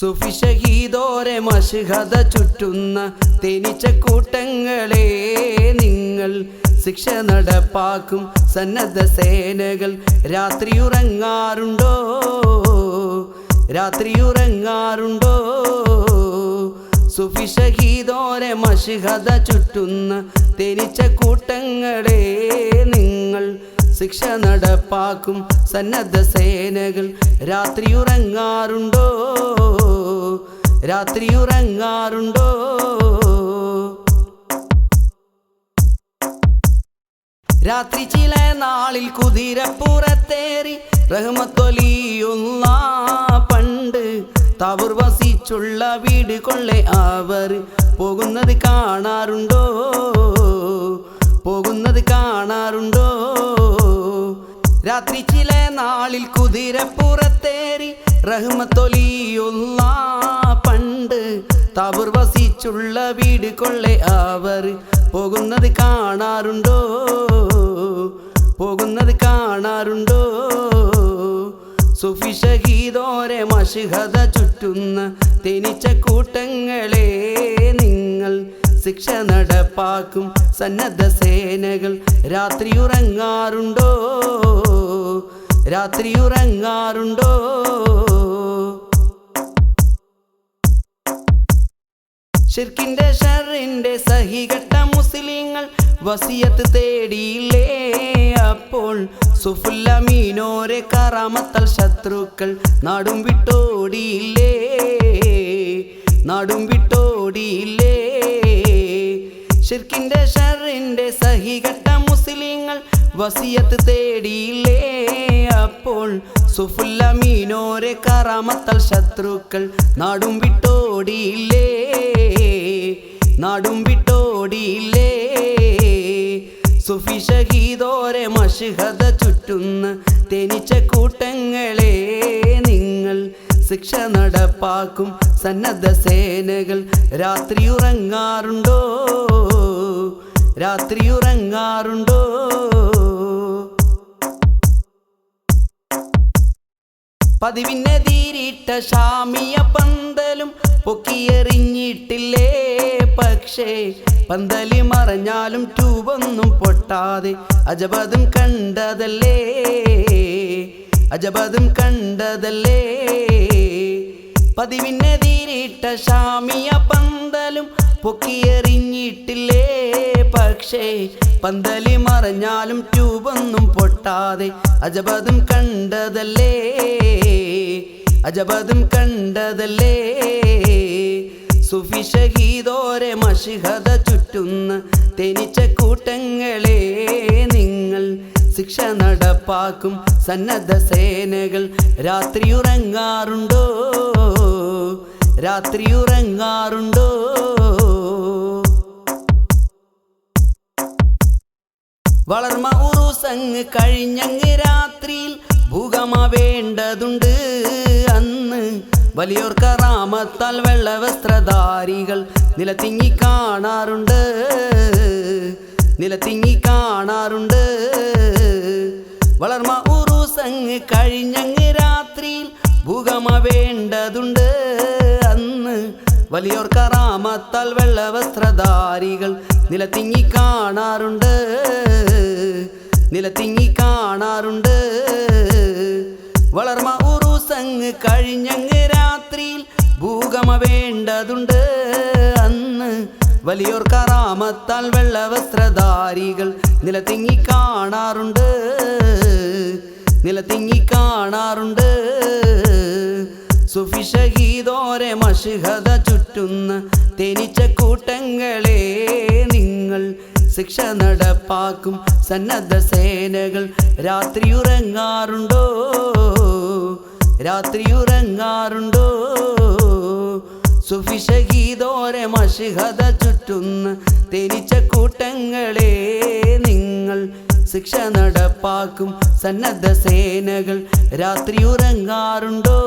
സുഫിഷഹീദോരെ മഷിഹത ചുറ്റുന്ന തേനിച്ച കൂട്ടങ്ങളെ നിങ്ങൾ ശിക്ഷ നടപ്പാക്കും. സന്നദ്ധ സേനകൾ രാത്രി ഉറങ്ങാറുണ്ടോ രാത്രി ഉറങ്ങാറുണ്ടോ സുഫിഷഹീദോരെ മഷിഹത ചുറ്റുന്ന തേനിച്ച കൂട്ടങ്ങളെ നിങ്ങൾ ശിക്ഷ നടപ്പാക്കും. സന്നദ്ധ സേനകൾ രാത്രിയുറങ്ങാറുണ്ടോ രാത്രിയുറങ്ങാറുണ്ടോ? രാത്രി ഉറങ്ങാറുണ്ടോ രാത്രി ചില നാളിൽ കുതിരപ്പുറത്തേറി റഹ്മത്തൊലിയുള്ള പണ്ട് തവർ വസിച്ചുള്ള വീട് കൊള്ളെ അവർ പോകുന്നത് കാണാറുണ്ടോ? പോകുന്നത് കാണാറുണ്ടോ? രാത്രി ചില നാളിൽ കുതിരപ്പുറത്തേറി റഹ്മത്തൊലിയുള്ള തവർ വസിച്ചുള്ള വീട് കൊള്ളെ അവർ. പോകുന്നത് കാണാറുണ്ടോ? പോകുന്നത് കാണാറുണ്ടോ? സുഫിഷഹീദോരെ മഷിഹത ചുറ്റുന്ന തേനിച്ച കൂട്ടങ്ങളെ നിങ്ങൾ ശിക്ഷ നടപ്പാക്കും. സന്നദ്ധ സേനകൾ രാത്രി ഉറങ്ങാറുണ്ടോ രാത്രിയുറങ്ങാറുണ്ടോ? രാത്രിയുറങ്ങാറുണ്ടോ? ഷിർക്കിന്റെ ഷറിന്റെ സഹികെട്ട മുസ്ലിങ്ങൾ വസിയത്ത് തേടിയില്ലേ? അപ്പോൾ സുഫുല്ല മീനോരെ കറാമത്തൽ ശത്രുക്കൾ നാടും വിട്ടോടിയില്ലേ? നാടും വിട്ടോടിയില്ലേ? ഷിർക്കിന്റെ ഷറിന്റെ സഹികട്ട മുസ്ലിങ്ങൾ വസിയത്ത് തേടിയില്ലേ? അപ്പോൾ സുഫുല്ലമീനോരെ കറാമത്തൽ ശത്രുക്കൾ നാടും വിട്ടോടിയില്ലേ? നാടും വിട്ടോടിയില്ലേ? സുഫി ഷഹീദോരെ മഷിഹത ചുറ്റുന്ന തേനിച്ച കൂട്ടങ്ങളെ നിങ്ങൾ ശിക്ഷ നടപ്പാക്കും സന്നദ്ധ സേനകൾ രാത്രിയുറങ്ങാറുണ്ടോ? പതിവിനെ തീരിട്ട ഷാമിയ പന്തലും പൊക്കിയെറിഞ്ഞിട്ടില്ലേ? പക്ഷേ പന്തലി മറഞ്ഞാലും ട്യൂബൊന്നും പൊട്ടാതെ അജബതും കണ്ടതല്ലേ? അജബതും കണ്ടതല്ലേ? പതിവിനെ തീരിട്ട ഷാമിയ പന്തലും പൊക്കിയെറിഞ്ഞിട്ടില്ലേ? പക്ഷേ പന്തലി മറഞ്ഞാലും ട്യൂബൊന്നും പൊട്ടാതെ അജപദം കണ്ടതല്ലേ? അജപദം കണ്ടതല്ലേ? സുഫിഷഹീദോരെ മഷിഹത ചുറ്റുന്ന തേനിച്ച കൂട്ടങ്ങളെ നിങ്ങൾ ശിക്ഷ നടപ്പാക്കും സന്നദ്ധ സേനകൾ. രാത്രി ഉറങ്ങാറുണ്ടോ രാത്രിയുറങ്ങാറുണ്ടോ? രാത്രിയുറങ്ങാറുണ്ടോ? വളർമ ഉറുസങ്ങ് കഴിഞ്ഞങ്ങ് രാത്രിയിൽ ഭൂകമ വേണ്ടതുണ്ട്. അന്ന് വലിയോർ കറാമത്താൽ വെള്ളവസ്ത്രധാരികൾ നിലത്തിങ്ങി കാണാറുണ്ട്. നിലത്തിങ്ങി കാണാറുണ്ട്. വളർമ ഉറുസങ്ങ് കഴിഞ്ഞങ്ങ് രാത്രിയിൽ ഭൂകമ വേണ്ടതുണ്ട്. അന്ന് വലിയോർ വെള്ള വസ്ത്രധാരികൾ നിലത്തിങ്ങി കാണാറുണ്ട്. നിലത്തിങ്ങി കാണാറുണ്ട്. വളർമ ഉറുസങ്ങ് കഴിഞ്ഞങ്ങ് രാത്രിയിൽ ഭൂകമ വേണ്ടതുണ്ട്. അന്ന് വലിയോർ വെള്ള വസ്ത്രധാരികൾ നിലത്തിങ്ങി കാണാറുണ്ട്. നിലത്തിങ്ങി കാണാറുണ്ട്. സുഫിഷഹീദോരെ മഷിഹത ചുറ്റുന്ന തേനിച്ച കൂട്ടങ്ങളെ നിങ്ങൾ ശിക്ഷ നടപ്പാക്കും. സന്നദ്ധ സേനകൾ രാത്രി ഉറങ്ങാറുണ്ടോ രാത്രിയുറങ്ങാറുണ്ടോ? രാത്രിയുറങ്ങാറുണ്ടോ? സുഫിഷഹീതോരെ മഷിഹത ചുറ്റുന്ന തേനിച്ച കൂട്ടങ്ങളെ നിങ്ങൾ ശിക്ഷ നടപ്പാക്കും. സന്നദ്ധ സേനകൾ രാത്രിയുറങ്ങാറുണ്ടോ?